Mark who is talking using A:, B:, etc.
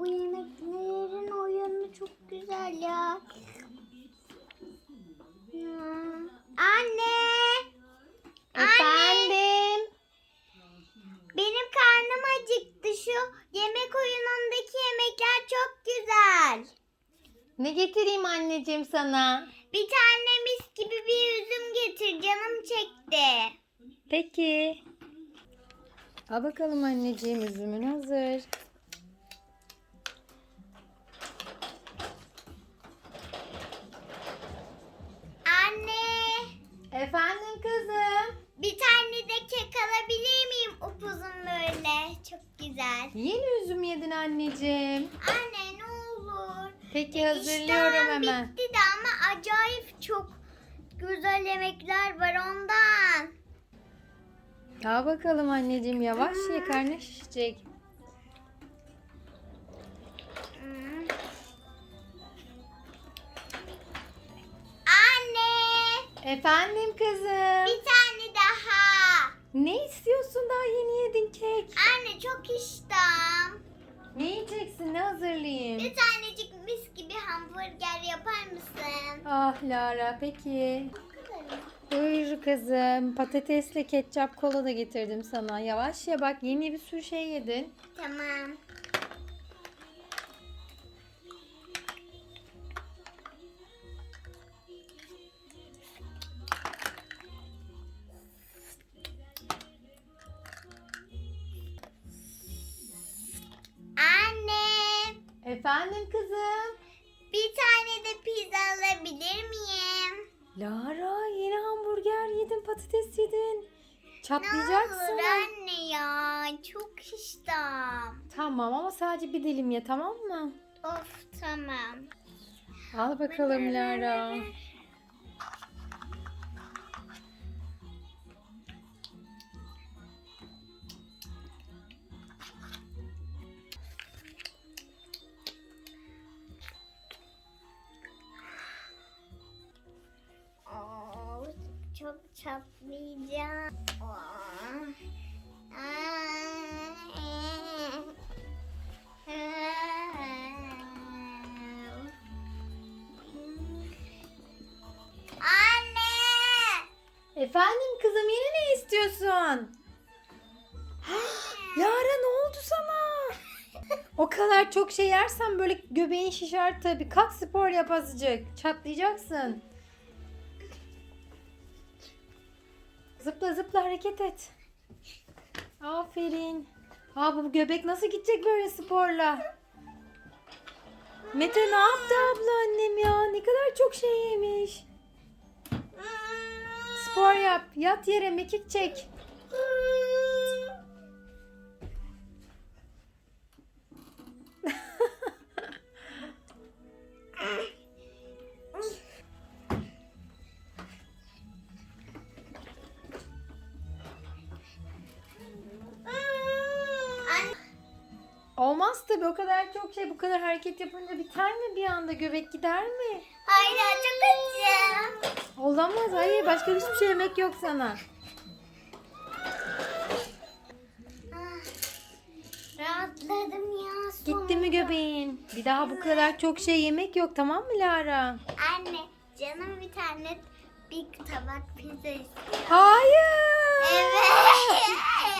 A: bu yemeklerin oyunu çok güzel ya. Ya. Anne!
B: Efendim?
A: Benim karnım acıktı. Şu yemek oyunundaki yemekler çok güzel.
B: Ne getireyim anneciğim sana?
A: Bir tane mis gibi bir üzüm getir. Canım çekti.
B: Peki. Al bakalım anneciğim üzümün hazır. Yeni üzüm yedin anneciğim.
A: Anne ne olur.
B: Peki hazırlıyorum
A: İştahım
B: hemen.
A: bitti de ama acayip çok güzel yemekler var ondan.
B: Al bakalım anneciğim yavaş ye karnın şişecek.
A: Hmm. Anne!
B: Efendim kızım.
A: Bir tane daha.
B: Ne istiyorsun daha yeni yedin kek?
A: Anne çok iştahım.
B: Ne yiyeceksin ne hazırlayayım?
A: Bir tanecik mis gibi hamburger yapar mısın?
B: Ah Lara peki. Buyur kızım. Patatesle ketçap kola da getirdim sana. Yavaş ye bak yeni bir sürü şey yedin.
A: Tamam.
B: Efendim kızım.
A: bir tane de pizza alabilir miyim?
B: Lara yeni hamburger yedin patates yedin.
A: Ne
B: Çatlayacaksın.
A: olur anne ya, çok iştahım.
B: Tamam ama sadece bir dilim ye tamam mı?
A: Of tamam.
B: Al bakalım Lara.
A: Çok çatlayacağım. Anne!
B: Efendim kızım yine ne istiyorsun? Lara ne oldu sana? O kadar çok şey yersen böyle göbeğin şişer tabii. Kalk spor yap azıcık. Çatlayacaksın. Zıpla zıpla hareket et. Aferin. Aa bu göbek nasıl gidecek böyle sporla? Mete ne yaptı abla annem ya? Ne kadar çok şey yemiş. Spor yap. Yat yere mekik çek. Olmaz tabii o kadar çok şey bu kadar hareket yapınca biter mi bir anda göbek gider mi?
A: hayır çok acı.
B: Olamaz hayır başka hiçbir şey yemek yok sana.
A: Ah, Rahatladım ya.
B: Gitti mi
A: sonunda.
B: göbeğin? Bir daha bu kadar çok şey yemek yok tamam mı Lara?
A: Anne canım bir tane bir tabak pizza istiyor.
B: Hayır.
A: Evet.